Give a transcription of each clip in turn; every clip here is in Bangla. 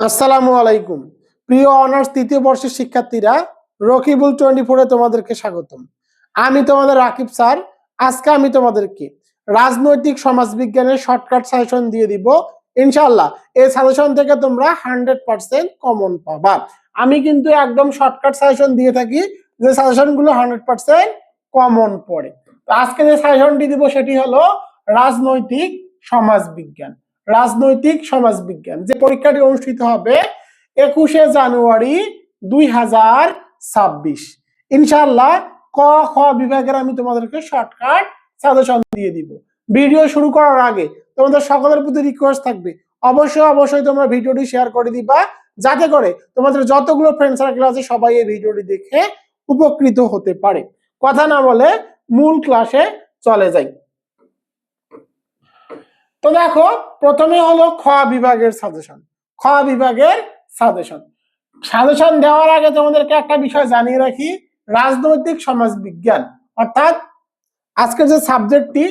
আসসালামু আলাইকুম। প্রিয় অনার্স তৃতীয় বর্ষের শিক্ষার্থীরা, রকিবুল টোয়েন্টি ফোরে তোমাদেরকে স্বাগতম। আমি তোমাদের রাকিব স্যার। আজকে আমি তোমাদেরকে রাজনৈতিক সমাজবিজ্ঞানের শর্টকাট সাজেশন দিয়ে দিব। ইনশাল্লাহ এই সাজেশন থেকে তোমরা হান্ড্রেড পার্সেন্ট কমন পাবা। আমি কিন্তু একদম শর্টকাট সাজেশন দিয়ে থাকি, যে সাজেশনগুলো হান্ড্রেড পার্সেন্ট কমন পড়ে। আজকে যে সাজেশনটি দিব সেটি হলো রাজনৈতিক সমাজবিজ্ঞান। রাজনৈতিক সমাজবিজ্ঞান। যে পরীক্ষাটি অনুষ্ঠিত হবে একুশে জানুয়ারি দুই হাজার ছাব্বিশ। ইনশাল্লাহ ক, খ বিভাগের আমি তোমাদেরকে শর্টকাট সাজেশন দিয়ে দিব। ভিডিও শুরু করার আগে তোমাদের সকলের প্রতি রিকোয়েস্ট থাকবে, অবশ্যই অবশ্যই তোমরা ভিডিওটি শেয়ার করে দিবা, যাতে করে তোমাদের যতগুলো ফ্রেন্ড সার্কেল আছে সবাই এই ভিডিওটি দেখে উপকৃত হতে পারে। কথা না বলে মূল ক্লাসে চলে যাই। তো দেখো, প্রথমে হলো খ বিভাগের সাজেশন খ বিভাগের সাজেশন সাজেশন দেওয়ার আগে তোমাদেরকে একটা বিষয় জানিয়ে রাখি, রাজনৈতিক সমাজ বিজ্ঞান অর্থাৎ আজকের যে সাবজেক্টটি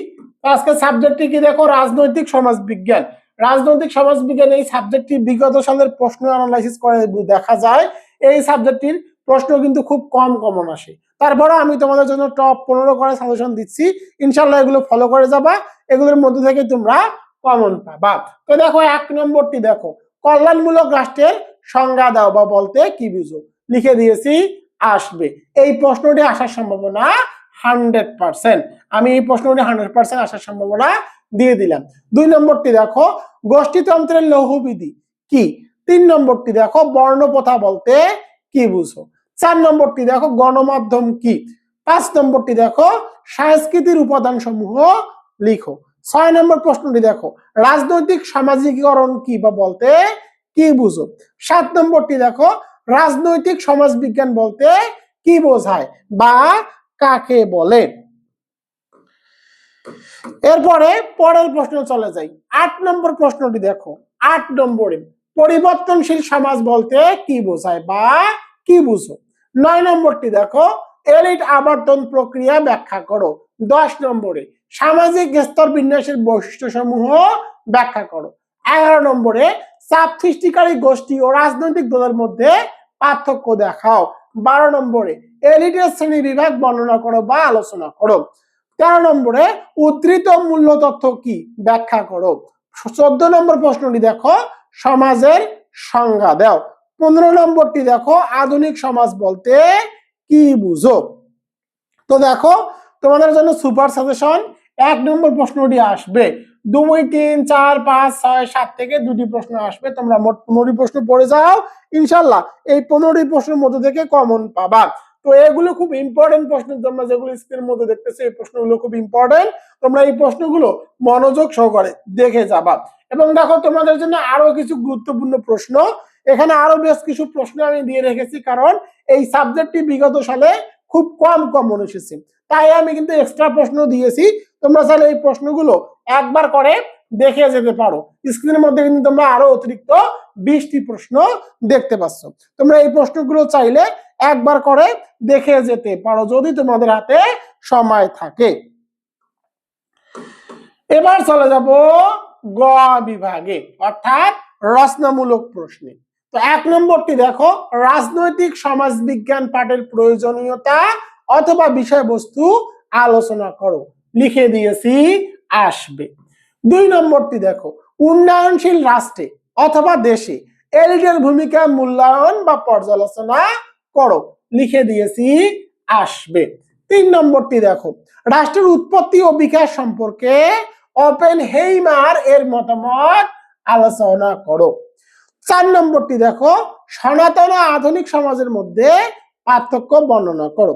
আজকের সাবজেক্টটি কি দেখো, রাজনৈতিক সমাজ বিজ্ঞান রাজনৈতিক সমাজ বিজ্ঞান এই সাবজেক্টটি বিগত সালের প্রশ্ন অ্যানালাইসিস করে দেখা যায়। এই সাবজেক্টটির প্রশ্ন কিন্তু খুব কম কমন আসে। তারপরে আমি তোমাদের জন্য টপ পনেরো করে সাজেশন দিচ্ছি। ইনশাল্লাহ এগুলো ফলো করে যাবা। এগুলোর মধ্যে থেকে তোমরা কমন পাবা। তো দেখো, এক নম্বরটি দেখো, কল্যাণমূলক রাষ্ট্রের সংজ্ঞা দাও বা বলতে কি বুঝো? লিখে দিয়েছি, আসবে। এই প্রশ্নটি আসার সম্ভাবনা হান্ড্রেড পার্সেন্ট আমি এই প্রশ্নটি হান্ড্রেড পার্সেন্ট আসার সম্ভাবনা দিয়ে দিলাম। দুই নম্বরটি দেখো, গোষ্ঠীতন্ত্রের লৌহবিধি কি? তিন নম্বরটি দেখো, বর্ণপ্রথা বলতে কি বুঝো? চার নম্বরটি দেখো গণমাধ্যম কি? পাঁচ নম্বরটি দেখো সাংস্কৃতিক উপাদান সমূহ লিখো। ছয় নম্বর প্রশ্নটি দেখো রাজনৈতিক সামাজিকীকরণ কি বা বলতে কি বুঝো? সাত নম্বরটি দেখো রাজনৈতিক সমাজ বিজ্ঞান বলতে কি বোঝায় বা কাকে বলে? এরপরে পরের প্রশ্ন চলে যাই। আট নম্বর প্রশ্নটি দেখো। আট নম্বরে পরিবর্তনশীল সমাজ বলতে কি বোঝায় বা কি বুঝো? নয় নম্বরটি দেখো এলিট আবর্তন প্রক্রিয়া ব্যাখ্যা করো। দশ নম্বরে, সামাজিক স্তর বিন্যাসের বৈশিষ্ট্য সমূহ ব্যাখ্যা করো। এগারো নম্বরে, চাপ সৃষ্টিকারী গোষ্ঠী ও রাজনৈতিক দলের মধ্যে পার্থক্য দেখাও। বারো নম্বরে এলিটের শ্রেণি বিভাগ বর্ণনা করো বা আলোচনা করো। তেরো নম্বরে, উদ্ধৃত মূল্য তথ্য কি ব্যাখ্যা করো। চোদ্দ নম্বর প্রশ্নটি দেখো, সমাজের সংজ্ঞা দাও। পনেরো নম্বরটি দেখো, আধুনিক সমাজ বলতে কি বুঝো? তো দেখো, তোমাদের জন্য সুপার সাজেশন এক নম্বর প্রশ্নটি আসবে। দুই, তিন, চার, পাঁচ, ছয়, সাত থেকে দুটি প্রশ্ন আসবে। তোমরা মোট পনেরোটি প্রশ্ন পড়ে যাও ইনশাল্লাহ এই পনেরোটি প্রশ্নের মধ্যে থেকে কমন পাবা। তো এগুলো খুব ইম্পর্টেন্ট প্রশ্ন, তোমরা যেগুলো স্ক্রিনের মধ্যে দেখতেছো, এই প্রশ্নগুলো খুব ইম্পর্টেন্ট তোমরা এই প্রশ্নগুলো মনোযোগ সহকারে দেখে যাবা। এবং দেখো, তোমাদের জন্য আরও কিছু গুরুত্বপূর্ণ প্রশ্ন। এখানে আরও বেশ কিছু প্রশ্ন আমি দিয়ে রেখেছি, কারণ এই সাবজেক্টটি বিগত সালে খুব কম কমন এসেছে। তাই আমি কিন্তু এক্সট্রা প্রশ্ন দিয়েছি, তোমরা চাইলে এই প্রশ্নগুলো একবার করে দেখে যেতে পারো। স্ক্রিনের মধ্যে কিন্তু তোমরা আরও অতিরিক্ত বিশটি প্রশ্ন দেখতে পাচ্ছ। তোমরা এই প্রশ্নগুলো চাইলে একবার করে দেখে যেতে পারো, যদি তোমাদের হাতে সময় থাকে। এবার চলে যাব গ বিভাগে, অর্থাৎ রচনামূলক প্রশ্নে। তো এক নম্বরটি দেখো, রাজনৈতিক সমাজ বিজ্ঞান পাঠের প্রয়োজনীয়তা অথবা বিষয়বস্তু আলোচনা করো। লিখে দিয়েছি, আসবে। দুই নম্বরটি দেখো, উন্নয়নশীল রাষ্ট্রে অথবা দেশে এলিটের ভূমিকা মূল্যায়ন বা পর্যালোচনা করো। লিখে দিয়েছি, আসবে। তিন নম্বরটি দেখো, রাষ্ট্রের উৎপত্তি ও বিকাশ সম্পর্কে ওপেন হেইমার এর মতামত আলোচনা করো। চার নম্বরটি দেখো, সনাতন ও আধুনিক সমাজের মধ্যে পার্থক্য বর্ণনা করো।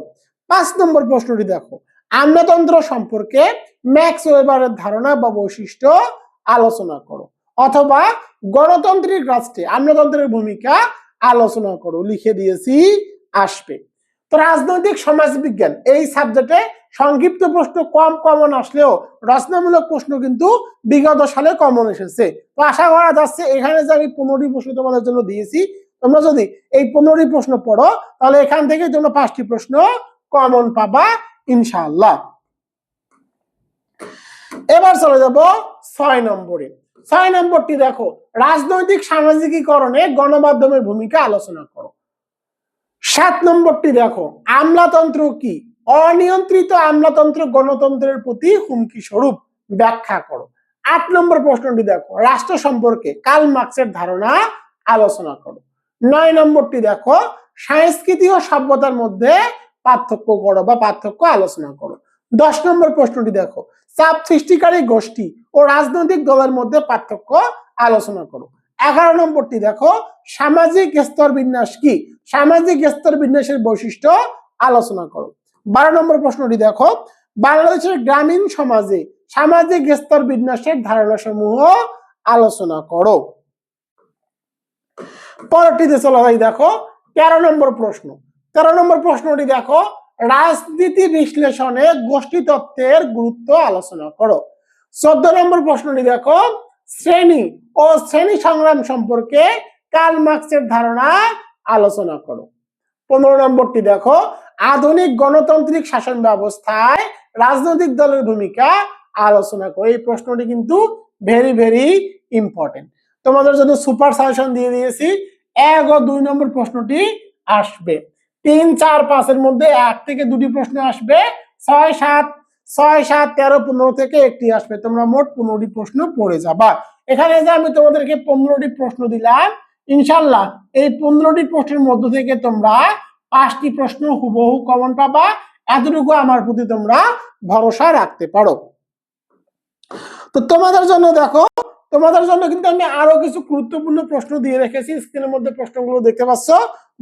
পাঁচ নম্বর প্রশ্নটি দেখো, আমলাতন্ত্র সম্পর্কে ম্যাক্স ওয়েবারের ধারণা বা বৈশিষ্ট্য আলোচনা করো, অথবা গণতান্ত্রিক রাষ্ট্রে আমলাতন্ত্রের ভূমিকা আলোচনা করো, লিখে দিয়েছি, আসবে। তো রাজনৈতিক সমাজবিজ্ঞান, এই সাবজেক্টে সংক্ষিপ্ত প্রশ্ন কম কমন আসলেও রচনামূলক প্রশ্ন কিন্তু বিগত সালে কমন এসেছে। তো আশা করা যাচ্ছে এখানে যে আমি পনেরোটি প্রশ্ন তোমাদের জন্য দিয়েছি, তোমরা যদি এই পনেরোটি প্রশ্ন পড়ো, তাহলে এখান থেকে তোমরা পাঁচটি প্রশ্ন কমন পাবা, ইনশাআল্লাহ। এবার চলে যাব ছয় নম্বরে। ছয় নম্বরটি দেখো, রাজনৈতিক সামাজিকীকরণে গণমাধ্যমের ভূমিকা আলোচনা করো। সাত নম্বরটি দেখো, আমলাতন্ত্র কি? অনিয়ন্ত্রিত আমলাতন্ত্র গণতন্ত্রের প্রতি হুমকি স্বরূপ ব্যাখ্যা করো। আট নম্বর প্রশ্নটি দেখো। রাষ্ট্র সম্পর্কে কাল মার্ক্সের ধারণা আলোচনা করো। নয় নম্বরটি দেখো। সংস্কৃতি ও সভ্যতার মধ্যে পার্থক্য করো বা পার্থক্য আলোচনা করো। দশ নম্বর প্রশ্নটি দেখো। চাপ সৃষ্টিকারী গোষ্ঠী ও রাজনৈতিক দলের মধ্যে পার্থক্য আলোচনা করো। এগারো নম্বরটি দেখো। সামাজিক স্তর বিন্যাস কি? সামাজিক স্তর বিন্যাসের বৈশিষ্ট্য আলোচনা করো। বারো নম্বর প্রশ্নটি দেখো। বাংলাদেশের গ্রামীণ সমাজে সামাজিক স্তর বিন্যাসের ধারণা সমূহ আলোচনা করো। পরটিতে চলে যাই দেখো, তেরো নম্বর প্রশ্ন। তেরো নম্বর প্রশ্নটি দেখো, রাজনীতি বিশ্লেষণে গোষ্ঠী তত্ত্বের গুরুত্ব আলোচনা করো। চোদ্দ নম্বর প্রশ্নটি দেখো, শ্রেণি ও শ্রেণি সংগ্রাম সম্পর্কে কার্ল মার্ক্সের ধারণা আলোচনা করো। পনেরো নম্বরটি দেখো আধুনিক গণতান্ত্রিক শাসন ব্যবস্থায় রাজনৈতিক দলের ভূমিকা আলোচনা করো। এই প্রশ্নটি কিন্তু ভেরি ভেরি ইম্পর্টেন্ট তোমাদের জন্য সুপার সাজেশন দিয়ে দিয়েছি। এক ও দুই নম্বর প্রশ্নটি আসবে। তিন, চার পাঁচের মধ্যে এক থেকে দুটি প্রশ্ন আসবে। ছয়, সাত ছয়, সাত, তেরো, পনেরো থেকে একটি আসবে। তোমরা মোট পনেরোটি প্রশ্ন পড়ে যাবা। এখানে যে আমি তোমাদেরকে পনেরোটি প্রশ্ন দিলাম, ইনশাল্লাহ এই পনেরোটি প্রশ্নের মধ্য থেকে তোমরা পাঁচটি প্রশ্ন হুবহু কমন পাবা এতটুকু আমার প্রতি তোমরা ভরসা রাখতে পারো। তো তোমাদের জন্য দেখো, তোমাদের জন্য কিন্তু আমি আরও কিছু গুরুত্বপূর্ণ প্রশ্ন দিয়ে রেখেছি স্ক্রিনের মধ্যে প্রশ্নগুলো দেখতে পাচ্ছ।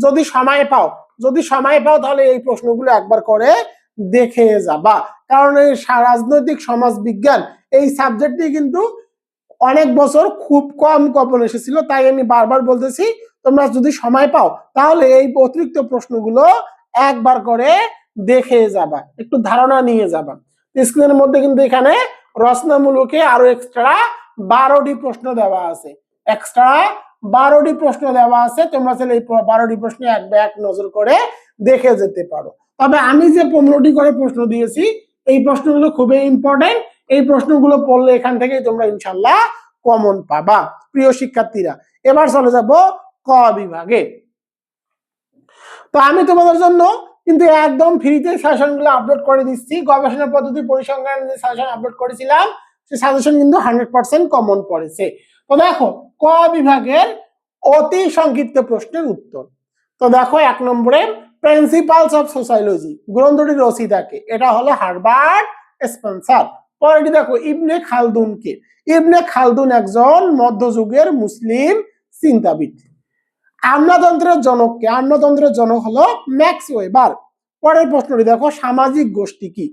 যদি সময় পাও, যদি সময় পাও তাহলে এই প্রশ্নগুলো একবার করে দেখে যাবা। কারণ এই রাজনৈতিক সমাজ বিজ্ঞান এই সাবজেক্টটি কিন্তু অনেক বছর খুব কম কপন এসেছিল, তাই আমি বারবার বলতেছি তোমরা যদি সময় পাও, তাহলে এই অতিরিক্ত প্রশ্নগুলো একবার করে দেখে যাবা, একটু ধারণা নিয়ে যাবা। স্ক্রিনের মধ্যে কিন্তু এখানে রচনামূলকে আরও এক্সট্রা বারোটি প্রশ্ন দেওয়া আছে। এক্সট্রা বারোটি প্রশ্ন দেওয়া আছে, তোমরা চাইলে এই বারোটি প্রশ্ন এক এক নজর করে দেখে যেতে পারো। তবে আমি যে পনেরোটি করে প্রশ্ন দিয়েছি, এই প্রশ্নগুলো খুবই ইম্পর্টেন্ট এই প্রশ্নগুলো পড়লে এখান থেকে তোমরা ইনশাল্লাহ কমন পাবা, প্রিয় শিক্ষার্থীরা। এবার চলে যাব ক বিভাগে তো আমি তোমাদের জন্য কিন্তু একদম ফ্রিতে সাজেশনগুলো আপলোড করে দিচ্ছি। গবেষণা পদ্ধতি পরিসংখ্যান যে সাজেশন আপলোড করেছিলাম সেই সাজেশন কিন্তু হান্ড্রেড পার্সেন্ট কমন পড়েছে। তো দেখো ক বিভাগের অতি সংক্ষিপ্ত প্রশ্নের উত্তর। তো দেখো এক নম্বরে প্রিন্সিপালস অফ সোসাইলজি গ্রন্থটি রচিতাকে এটা হলো হারবার্ট স্পেন্সার। পরেরটি দেখো, ইবনে খালদুনকে। ইবনে খালদুন একজন মধ্যযুগের মুসলিম চিন্তাবিদ। আমলাতন্ত্রের জনককে আমলাতন্ত্রের জনক হলো ম্যাক্স ওয়েবার। পরের প্রশ্নটি দেখো, সামাজিক গোষ্ঠী কি?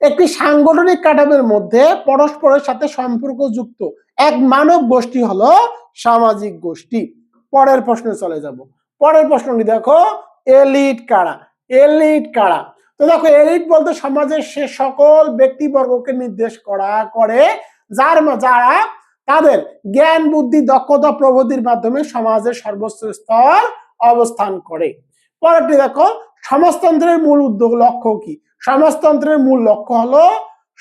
একটি সাংগঠনিক কাঠামোর মধ্যে পরস্পরের সাথে সম্পর্কযুক্ত এক মানব গোষ্ঠী হলো সামাজিক গোষ্ঠী। পরের প্রশ্নে চলে যাব। পরের প্রশ্নটি দেখো, এলিট কারা? এলিট কারা? তো দেখো, এলিট বলতে সমাজের সে সকল ব্যক্তিবর্গকে নির্দেশ করা করে, যার যারা তাদের জ্ঞান, বুদ্ধি, দক্ষতা, প্রগতির মাধ্যমে সমাজের সর্বোচ্চ স্তর অবস্থান করে। পরেরটি দেখো, সমাজতন্ত্রের মূল উদ্যোগ লক্ষ্য কি? সমাজতন্ত্রের মূল লক্ষ্য হলো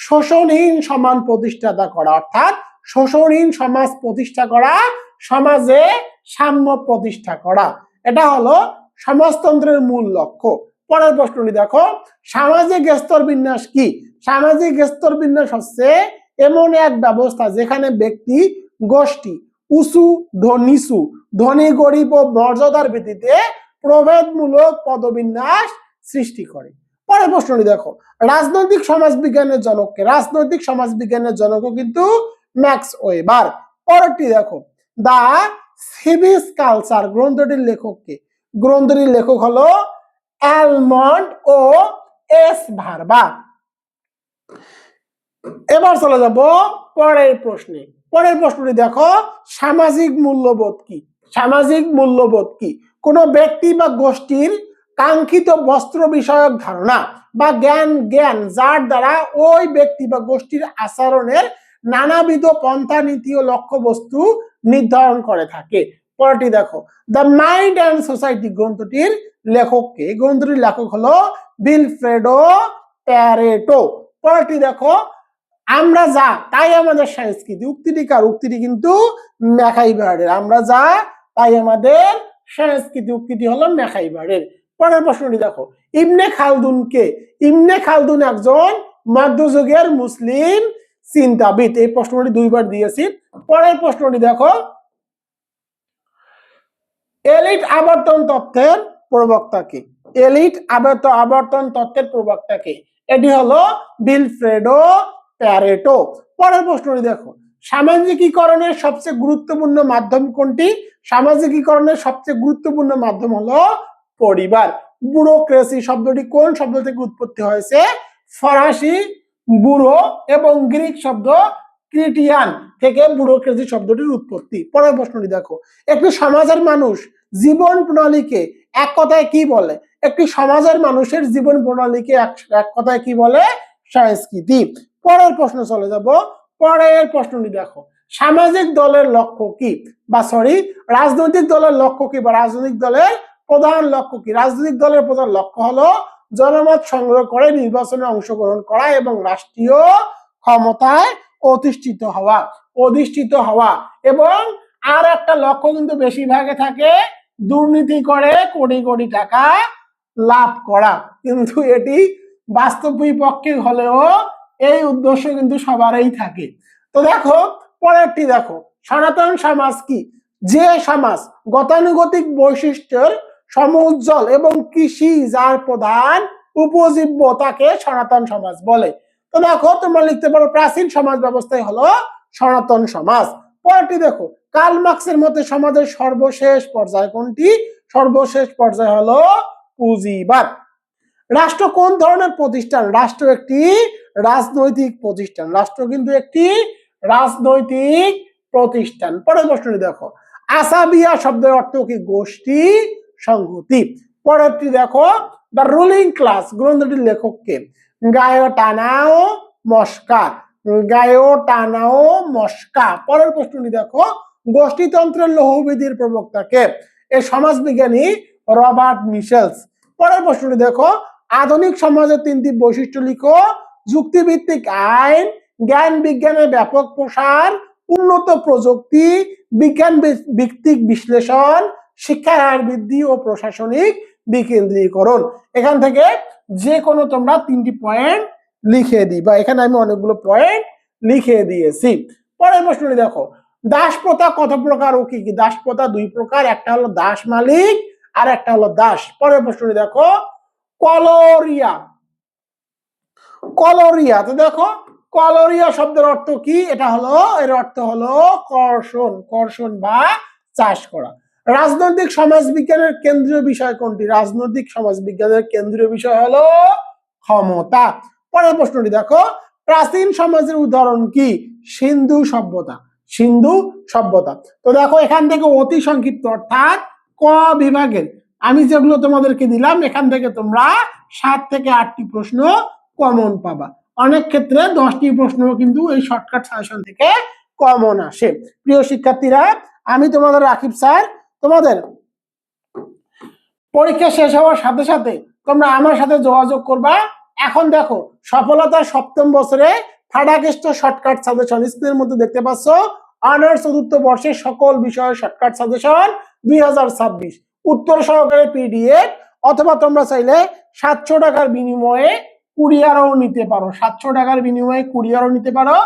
শোষণহীন সমান প্রতিষ্ঠাতা করা, অর্থাৎ শোষণহীন সমাজ প্রতিষ্ঠা করা, সমাজে সাম্য প্রতিষ্ঠা করা। এটা হলো সমাজতন্ত্রের মূল লক্ষ্য। পরের প্রশ্নটি দেখো, সামাজিক স্তর বিন্যাস কি? সামাজিক স্তর বিন্যাস হচ্ছে এমন এক ব্যবস্থা যেখানে ব্যক্তি গোষ্ঠী, উঁচু নিচু ধনী, গরিব ও মর্যাদার ভিত্তিতে প্রভেদমূলক পদবিন্যাস সৃষ্টি করে। পরের প্রশ্নটি দেখো। রাজনৈতিক সমাজ বিজ্ঞানের জনককে, রাজনৈতিক সমাজ বিজ্ঞানের জনকও কিন্তু ম্যাক্স ওয়েবার। পরেরটি দেখো। দা সিভিস কালচার গ্রন্থটির লেখককে। গ্রন্থটির লেখক হলো অ্যালমন্ড ও এস ভার্বা। এবার চলে যাব পরের প্রশ্নে। পরের প্রশ্নটি দেখো, সামাজিক মূল্যবোধ কি? সামাজিক মূল্যবোধ কি? কোন ব্যক্তি বা গোষ্ঠীর কাঙ্ক্ষিত বস্ত্র বিষয়ক ধারণা বা জ্ঞান জ্ঞান যার দ্বারা ওই ব্যক্তি বা গোষ্ঠীর আচরণের নানাবিধ পন্থা, নীতি ও লক্ষ্য বস্তু নির্ধারণ করে থাকে। পরেরটি দেখো, দ্য মাইন্ড অ্যান্ড সোসাইটি গ্রন্থটির লেখককে গ্রন্থটির লেখক হলো বিলফ্রেডো প্যারেটো পরেরটি দেখো আমরা যা, তাই আমাদের সংস্কৃতি। উক্তিটি কার? উক্তিটি কিন্তু মেখাইবারের আমরা যা, তাই আমাদের সংস্কৃতি। উক্তিটি হলো মেখাইবারের পরের প্রশ্নটি দেখো। ইবনে খালদুন কে ইবনে খালদুন একজন মধ্যযুগের মুসলিম চিন্তাবিদ। এই প্রশ্নটি দুইবার দিয়েছি। পরের প্রশ্নটি দেখো। এলিট আবর্তন তত্ত্বের প্রবক্তা কে? এলিট আবর্ত, আবর্তন তত্ত্বের প্রবক্তা কে? এটি হলো বিলফ্রেডো প্যারেটো পরের প্রশ্নটি দেখো, সামাজিকীকরণের সবচেয়ে গুরুত্বপূর্ণ মাধ্যম কোনটি? সামাজিকীকরণের সবচেয়ে গুরুত্বপূর্ণ মাধ্যম হলো পরিবার। ব্যুরোক্রেসি শব্দটি কোন শব্দ থেকে উৎপত্তি হয়েছে? ফরাসি ব্যুরো এবং গ্রিক শব্দ ক্রিটিয়ান থেকে ব্যুরোক্রেসি শব্দটির উৎপত্তি। পরের প্রশ্নটি দেখো, একটি সমাজের মানুষ জীবন প্রণালীকে এক কথায় কি বলে? একটি সমাজের মানুষের জীবন প্রণালীকে এক এক কথায় কি বলে? সংস্কৃতি। পরের প্রশ্ন চলে যাব। পরের প্রশ্নটি দেখো। সামাজিক দলের লক্ষ্য কি? বা সরি রাজনৈতিক দলের লক্ষ্য কি বা রাজনৈতিক দলের প্রধান লক্ষ্য কি? রাজনৈতিক দলের প্রধান লক্ষ্য হলো জনমত সংগ্রহ করে নির্বাচনে অংশগ্রহণ করা এবং রাষ্ট্রীয় ক্ষমতায় অধিষ্ঠিত হওয়া অধিষ্ঠিত হওয়া এবং আর একটা লক্ষ্য কিন্তু বেশিরভাগে থাকে দুর্নীতি করে কোটি কোটি টাকা লাভ করা। কিন্তু এটি বাস্তব বিপক্ষে হলেও এই উদ্দেশ্য কিন্তু সবারই থাকে। তো দেখো, পরেরটি দেখো, সনাতন সমাজ কি? যে সমাজ গতানুগতিক বৈশিষ্ট্যের সমুজ্জ্বল এবং কৃষি যার প্রধান উপজীব্য তাকে সনাতন সমাজ বলে। তো দেখো, তোমরা লিখতে পারো, প্রাচীন সমাজ ব্যবস্থায় হলো সনাতন সমাজ। পরেরটি দেখো, কার্ল মার্কসের মতে সমাজের সর্বশেষ পর্যায় কোনটি? সর্বশেষ পর্যায় হলো পুঁজিবাদ। রাষ্ট্র কোন ধরনের প্রতিষ্ঠান? রাষ্ট্র একটি রাজনৈতিক প্রতিষ্ঠান। রাষ্ট্র কিন্তু একটি রাজনৈতিক প্রতিষ্ঠান। পরের প্রশ্নটি দেখো। আসাবিয়া শব্দের অর্থ কি? গোষ্ঠী সংহতি। পরেরটি দেখো দ্য রুলিং ক্লাস গ্রন্থটির লেখককে গায়ো টানাও মস্কা। গায়ো টানাও মস্কা। পরের প্রশ্নটি দেখো, গোষ্ঠীতন্ত্রের লৌহবিধির প্রবক্তাকে এ সমাজবিজ্ঞানী রবার্ট মিশেলস। পরের প্রশ্নটি দেখো, আধুনিক সমাজের তিনটি বৈশিষ্ট্য লিখো। যুক্তিভিত্তিক আইন, জ্ঞান বিজ্ঞানের ব্যাপক প্রসার, উন্নত প্রযুক্তি, বিজ্ঞান ভিত্তিক বিশ্লেষণ, শিক্ষার হার বৃদ্ধি ও প্রশাসনিক বিকেন্দ্রীকরণ। এখান থেকে যে কোনো তোমরা তিনটি পয়েন্ট লিখে দিই, বা এখানে আমি অনেকগুলো পয়েন্ট লিখে দিয়েছি। পরের প্রশ্নটি দেখো, দাস প্রথা কত প্রকার ও কি কি? দাস প্রথা দুই প্রকার, একটা হলো দাস মালিক আর একটা হলো দাস। পরের প্রশ্নটি দেখো, কলোরিয়া। কলোরিয়া। তো দেখো, কলোরিয়া শব্দের অর্থ কি? এটা হলো, এর অর্থ হলো কর্ষণ কর্ষণ বা চাষ করা। রাজনৈতিক সমাজ বিজ্ঞানের কেন্দ্রীয় বিষয় কোনটি? রাজনৈতিক সমাজ বিজ্ঞানের কেন্দ্রীয় বিষয় হলো ক্ষমতা। পরের প্রশ্নটি দেখো, প্রাচীন সমাজের উদাহরণ কি? সিন্ধু সভ্যতা সিন্ধু সভ্যতা। তো দেখো, এখান থেকে অতি সংক্ষিপ্ত, অর্থাৎ ক বিভাগের। আমি যেগুলো তোমাদেরকে দিলাম, এখান থেকে তোমরা সাত থেকে আটটি প্রশ্ন কমন পাবা। অনেক ক্ষেত্রে দশটি প্রশ্ন কিন্তু এই শর্টকাট সাজেশন থেকে কমন আসে। প্রিয় শিক্ষার্থীরা, আমি তোমাদের রাকিব স্যার, তোমাদের পরীক্ষা শেষ হওয়ার সাথে সাথে তোমরা আমার সাথে যোগাযোগ করবা। এখন দেখো সফলতার সপ্তম বছরে থার্ডাগেস্ট শর্টকাট সাজেশন স্ক্রিনের মধ্যে দেখতে পাচ্ছ অনার্স চতুর্থ বর্ষের সকল বিষয়ের শর্টকাট সাজেশন দুই হাজার ছাব্বিশ। উত্তর সহকারে পিডিএফ অথবা তোমরা চাইলে সাতশো টাকার বিনিময়ে কুরিয়ারও নিতে পারো। সাতশো টাকার বিনিময়ে কুরিয়ারও নিতে পারো।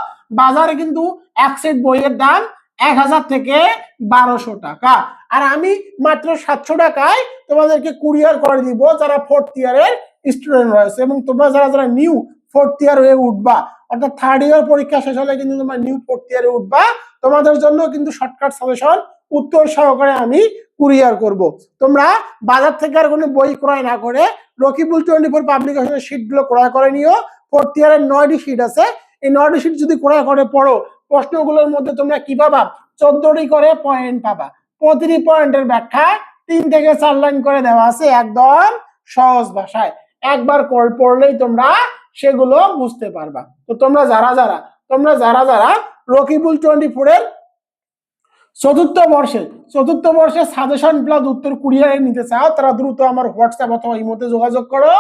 বাজারে কিন্তু এক সেট বইয়ের দাম এক হাজার থেকে বারোশো টাকা। আর আমি মাত্র সাতশো টাকায় তোমাদেরকে কুরিয়ার করে দিব যারা ফোর্থ ইয়ারের স্টুডেন্ট রয়েছে এবং তোমরা যারা যারা নিউ ফোর্থ ইয়ার হয়ে উঠবা, অর্থাৎ থার্ড ইয়ার পরীক্ষা শেষ হলে কিন্তু তোমরা নিউ ফোর্থ ইয়ারে উঠবা, তোমাদের জন্য কিন্তু শর্টকাট সাজেশন উত্তর সহকারে আমি কুরিয়ার করব। তোমরা বাজার থেকে আর কোনো বই ক্রয় না করে রকিবুল টোয়েন্টি ফোর পাবলিকেশনের শিটগুলো ক্রয় করে নিও। ফোর্থ ইয়ারের নয়টি শিট আছে। এই নয়টি শিট যদি ক্রয় করে পড়ো, প্রশ্নগুলোর মধ্যে তোমরা কি পাবা? চোদ্দটি করে পয়েন্ট পাবা। প্রতিটি পয়েন্টের ব্যাখ্যা তিন থেকে চার লাইন করে দেওয়া আছে একদম সহজ ভাষায়। একবার পড়লেই তোমরা সেগুলো বুঝতে পারবা। তো তোমরা যারা যারা, তোমরা যারা যারা রকিবুল টোয়েন্টি ফোরের চতুর্থ বর্ষে চতুর্থ বর্ষে সাজেশন প্লাস উত্তর কুরিয়ারে নিতে চাও, তারা দ্রুত আমার হোয়াটসঅ্যাপ অথবা ইমোতে যোগাযোগ করো।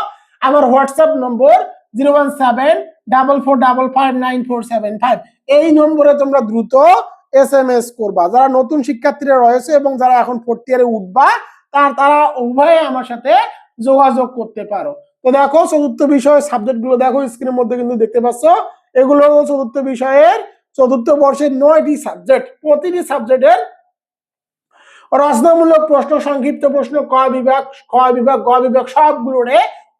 আমার WhatsApp number zero one seven double four double five nine four seven five এই নম্বরে তোমরা দ্রুত এস এম এস করবা। যারা নতুন শিক্ষার্থীরা রয়েছে এবং যারা এখন ফোর্থ ইয়ারে উঠবা, তার তারা উভয়ে আমার সাথে যোগাযোগ করতে পারো। তো দেখো, চতুর্থ বিষয়ের সাবজেক্টগুলো দেখো স্ক্রিনের মধ্যে কিন্তু দেখতে পাচ্ছ। এগুলো চতুর্থ বিষয়ের চতুর্থ বর্ষের নয়টি সাবজেক্ট প্রতিটি সাবজেক্টের রচনামূলক প্রশ্ন সংক্ষিপ্ত প্রশ্ন ক বিভাগ ক বিভাগ গ বিভাগ সবগুলোরে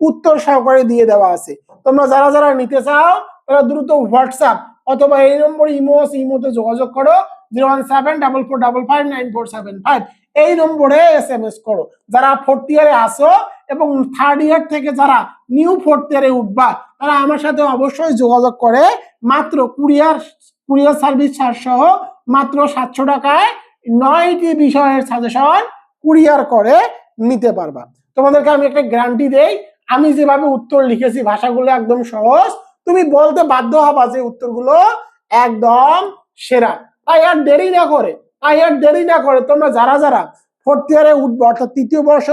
উত্তর সহকারে দিয়ে দেওয়া আছে। তোমরা যারা যারা নিতে চাও তারা দ্রুত হোয়াটসঅ্যাপ অথবা এই নম্বর ইমো আছে, ইমোতে যোগাযোগ করো zero one seven double four double five nine four seven five এই নম্বরে এস এম এস করো। যারা ফোর্থ ইয়ারে আসো এবং থার্ড ইয়ার থেকে যারা নিউ ফোর্থ ইয়ারে উঠবা তারা আমার সাথে অবশ্যই যোগাযোগ করে। মাত্র কুরিয়ার কুরিয়ার সার্ভিস চার্জ সহ মাত্র সাতশো টাকায় নয়টি বিষয়ের সাজেশন কুরিয়ার করে নিতে পারবা। তোমাদেরকে আমি একটা গ্যারান্টি দেই, আমি যেভাবে উত্তর লিখেছি ভাষাগুলো একদম সহজ, তুমি বলতে বাধ্য হবা যে উত্তরগুলো একদম সেরা। তাই আর দেরি না করে, তাই আর দেরি না করে তোমরা যারা যারা ফোর্থ ইয়ারে উঠবে, অর্থাৎ তৃতীয় বর্ষ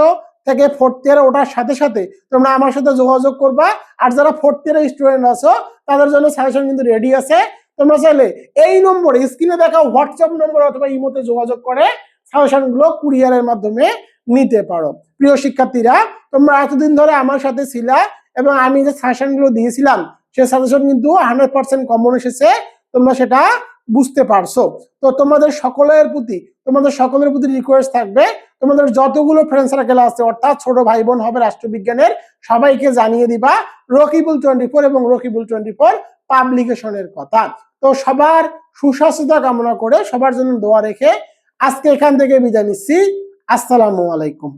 থেকে ফোর্থ ইয়ারে ওঠার সাথে সাথে তোমরা আমার সাথে যোগাযোগ করবা। আর যারা ফোর্থ ইয়ারের স্টুডেন্ট আছো, তাদের জন্য সাজেশন কিন্তু রেডি আছে। তোমরা চাইলে এই নম্বরে স্ক্রিনে দেখা হোয়াটসঅ্যাপ নম্বর অথবা ইমোতে যোগাযোগ করে সাজেশনগুলো কুরিয়ারের মাধ্যমে নিতে পারো। প্রিয় শিক্ষার্থীরা, তোমরা এতদিন ধরে আমার সাথে ছিলা এবং আমি যে সাজেশনগুলো দিয়েছিলাম, সে সাজেশন কিন্তু হান্ড্রেড পার্সেন্ট কমন এসেছে, তোমরা সেটা বুঝতে পারছ। তো তোমাদের সকলের প্রতি, তোমাদের সকলের প্রতি রিকোয়েস্ট থাকবে, তোমাদের যতগুলো ফ্রেন্ড সার্কেল আছে, অর্থাৎ ছোট ভাই বোন হবে রাষ্ট্রবিজ্ঞানের, সবাইকে জানিয়ে দিবা। রকিবুল টোয়েন্টি ফোর এবং রকিবুল টোয়েন্টি ফোর পাবলিকেশনের কথা। তো সবার সুস্বাস্থ্যতা কামনা করে সবার জন্য দোয়া রেখে আজকে এখান থেকে বিদায় নিচ্ছি। আসসালামু আলাইকুম।